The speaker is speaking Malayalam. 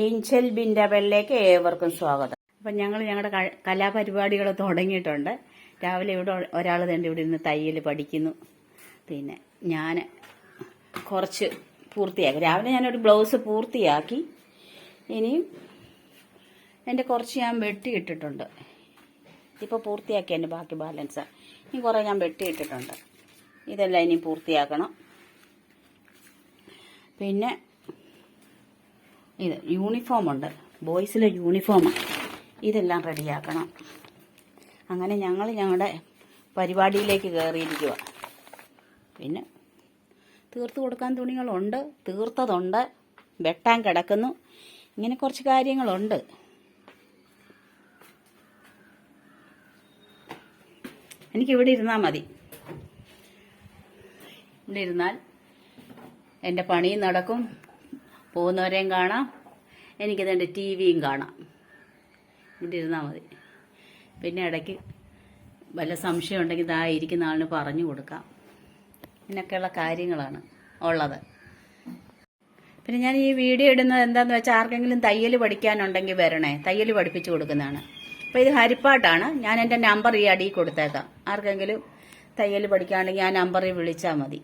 ഏഞ്ചൽ ബിൻഡബലിലേക്ക് ഏവർക്കും സ്വാഗതം. അപ്പം ഞങ്ങൾ ഞങ്ങളുടെ കലാപരിപാടികൾ തുടങ്ങിയിട്ടുണ്ട്. രാവിലെ ഇവിടെ ഒരാൾ തന്നെ ഇവിടെ ഇരുന്ന് തയ്യൽ പഠിക്കുന്നു. പിന്നെ ഞാൻ കുറച്ച് പൂർത്തിയാക്കി. രാവിലെ ഞാനൊരു ബ്ലൗസ് പൂർത്തിയാക്കി. ഇനിയും എന്റെ കുറച്ച് ഞാൻ വെട്ടിയിട്ടിട്ടുണ്ട് ഇപ്പോൾ പൂർത്തിയാക്കി എന്റെ ബാക്കി ബാലൻസ്. ഇനി കുറേ ഞാൻ വെട്ടിയിട്ടിട്ടുണ്ട് ഇതെല്ലാം ഇനി പൂർത്തിയാക്കണം. പിന്നെ ഇത് യൂണിഫോം ഉണ്ട്. ബോയ്സിലെ യൂണിഫോം ഇതെല്ലാം റെഡിയാക്കണം അങ്ങനെ ഞങ്ങൾ ഞങ്ങളുടെ പരിപാടിയിലേക്ക് കയറിയിരിക്കുക പിന്നെ തീർത്ത് കൊടുക്കാൻ തുണികളുണ്ട് തീർത്തതുണ്ട് വെട്ടാൻ കിടക്കുന്നു. ഇങ്ങനെ കുറച്ച് കാര്യങ്ങളുണ്ട്. എനിക്കിവിടെ ഇരുന്നാൽ മതി. ഇവിടെ ഇരുന്നാൽ എന്റെ പണിയും നടക്കും. പോകുന്നവരെയും കാണാം. എനിക്കത് എന്റെ ടി വിയും കാണാം. ഇവിടെ ഇരുന്നാൽ മതി. പിന്നെ ഇടയ്ക്ക് വല്ല സംശയം ഉണ്ടെങ്കിൽ ഇതാ ഇരിക്കുന്ന ആളിന് പറഞ്ഞു കൊടുക്കാം. ഇങ്ങനെയൊക്കെയുള്ള കാര്യങ്ങളാണ് ഉള്ളത്. പിന്നെ ഞാൻ ഈ വീഡിയോ ഇടുന്നത് എന്താണെന്ന് വെച്ചാൽ ആർക്കെങ്കിലും തയ്യൽ പഠിക്കാനുണ്ടെങ്കിൽ വരണേ. തയ്യൽ പഠിപ്പിച്ചു കൊടുക്കുന്നതാണ്. അപ്പോൾ ഇത് ഹരിപ്പാട്ടാണ്. ഞാൻ എന്റെ നമ്പർ ഈ അടിയിൽ കൊടുത്തേക്കാം. ആർക്കെങ്കിലും തയ്യൽ പഠിക്കാനുണ്ടെങ്കിൽ ആ നമ്പറിൽ വിളിച്ചാൽ മതി.